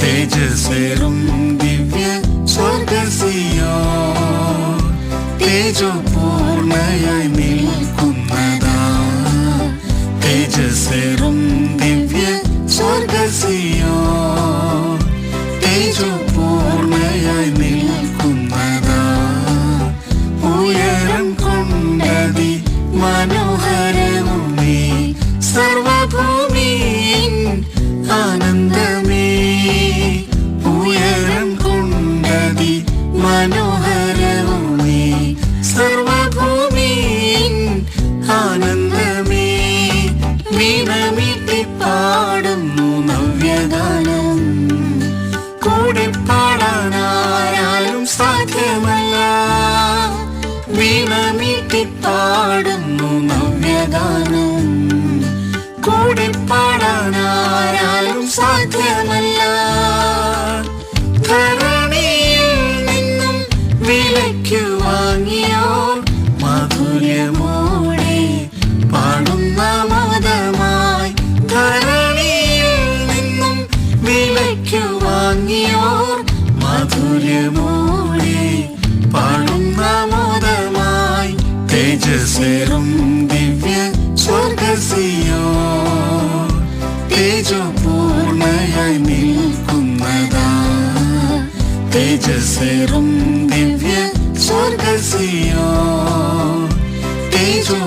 തേജസ്സേറും ദിവ്യ സ്വർഗസിയോ തേജോ നിൽക്കുന്നതാ. ഉയരം കൊണ്ടതി മനോഹരവും വീണമീട്ടി പാടുന്നു നവ്യഗാനം. കൂടെ പാടാനാരാലും സാധ്യമല്ല. വീണമീട്ടി പാടുന്നു നവ്യഗാനം. കൂടെ പാടാനാരാലും സാധ്യമല്ല. വാങ്ങിയോർ മധുരമോടെ പാടുന്ന മോദമായി തേജസ്സേറും ദിവ്യ സ്വർഗസിയോ തേജപൂർണയായി നിൽക്കുന്നതാ. തേജസ്സേറും ദിവ്യ സ്വർഗസിയോ തേജോ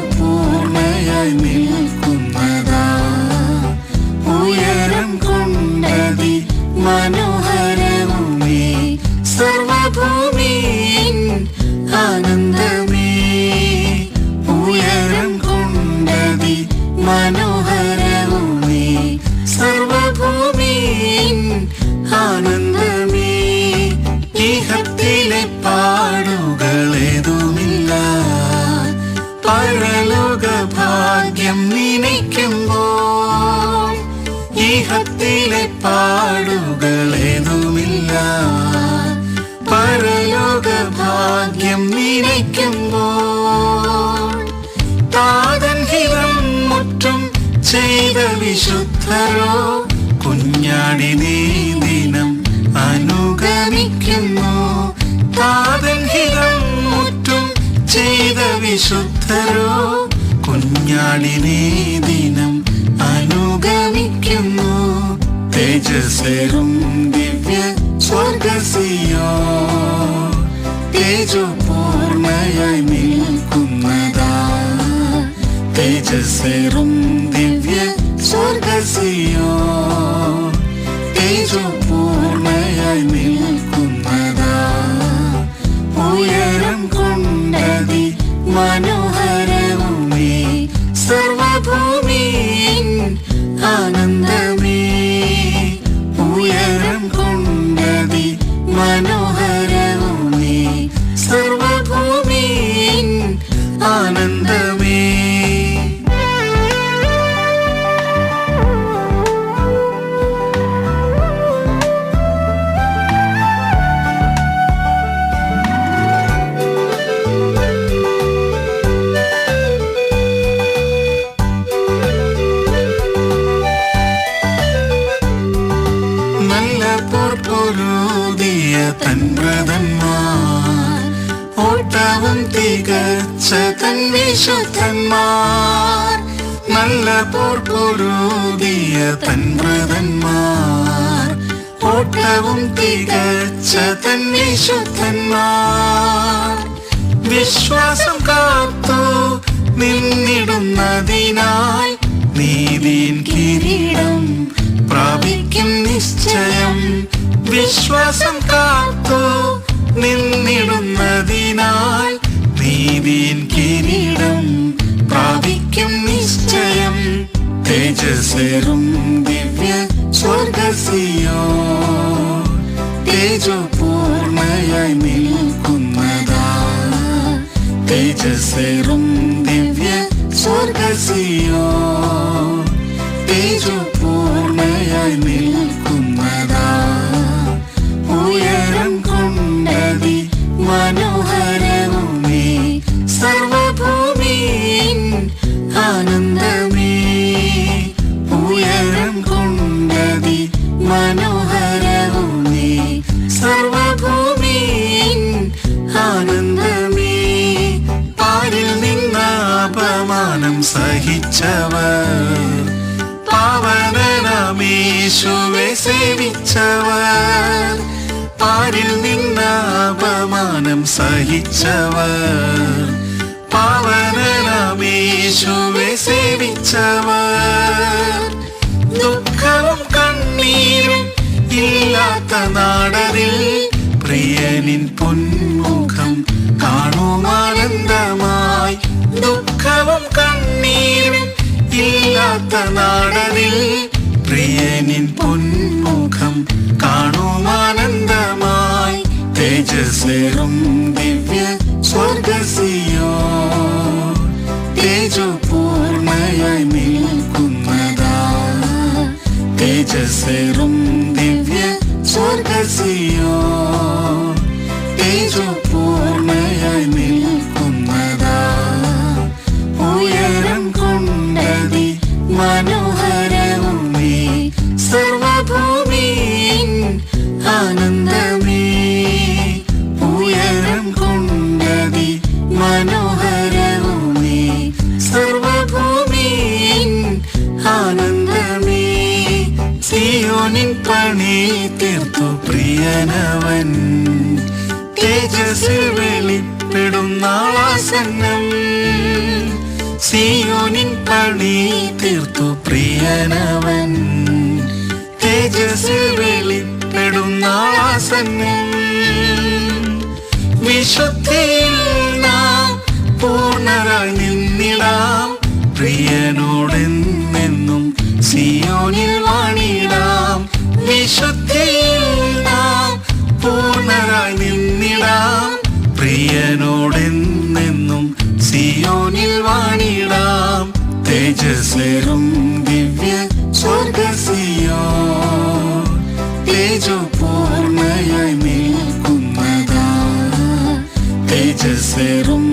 വിശുദ്ധരോ കുഞ്ഞാടി നീ ദിനം അനുഗമിക്കുന്നു. താതൻ ഹിതം മുറ്റും ചെയ്ത വിശുദ്ധരോ? കുഞ്ഞാടിനെ ദിനം അനുഗമിക്കുന്നു. തേജസ്സേറും ദിവ്യ സ്വർഗസിയോ തേജോ പൂർണയായി നിൽക്കുന്നതാ. തേജസ്സേറും കൊണ്ടതി ഓട്ടവും തികച്ച തൻ നല്ല നല്ല പോർപ്പൊരുതിയ തൻവ്രതന്മാർ ഓട്ടവും തികച്ച തൻ വിശുദ്ധന്മാർ. വിശ്വാസം കാത്തു നിന്നിടുന്നതിനാൽ നീതിൻ കിരീടം പ്രാപിക്കും നിശ്ചയം. വിശ്വാസം കാത്തു നിന്നിടുന്നതിനാൽ നീതിൻ കിരീടം പ്രാപിക്കും നിശ്ചയം. തേജസ്സേറും ദിവ്യ സ്വർഗസിയോ തേജോ പൂർണയായി നിൽക്കുന്നതാ. തേജസ്സേറും ദിവ്യ സ്വർഗ സ്വർഗസിയോ തേജപൂർണയായി നിൽക്കുന്നതാ അപമാനം സഹിച്ചവർ. പാവനമേശുവെ സേവിച്ചവർ. പാരിൽ നിന്ന അപമാനം സഹിച്ചവർ. പാവനമേശുവെ സേവിച്ചവർ. ദുഃഖവും കണ്ണീരും ഇല്ലാത്ത നാടതിൽ പ്രിയനിൻ പൊന്മുഖം കാണുമാനന്ദമായി ദുഃഖവും കണ്ണീരും ഇല്ലാത്ത നാടനിൽ പ്രിയനിൻ പൊന്മുഖം കാണുമാനന്ദമായി തേജസ്സേറും ദിവ്യ സ്വർഗസിയോ. തേജപൂർണയായി നിൽക്കുന്നതാ തേജസ്സേറും ദിവ്യ സ്വർഗസിയോ. കൊണ്ടതി മനോഹരവുമേ സർവഭൂമിയിൻ ആനന്ദമേ. ഉയരം കൊണ്ടതി മനോഹരവുമേ സർവഭൂമിയിൻ ആനന്ദമേ. സിയോനിൻ പണി തീർത്തു പ്രിയനവൻ. തേജസ്സിൽ വെളിപ്പെടും നാളാസന്നം. സിയോനിൻ പണി തീർത്തു പ്രിയനവൻ. തേജസ് വെളിപ്പെടും നാളാസന്നം വിശുദ്ധിയിൽ നാം പൂർണരായി നിന്നിടാം. പ്രിയനോടെന്നെന്നും സിയോനിൽ വാണിടാം. വിശുദ്ധിയിൽ നാം പൂർണരായി നിന്നിടാം. പ്രിയനോടെന്നെന്നും സിയോനിൽ വാണിടാം തേജസ്സേറും ദിവ്യ സ്വർഗസിയോ തേജപൂർണയായി നിൽക്കുന്നതാ തേജസ്സേറും ദിവ്യ സ്വർഗസിയോ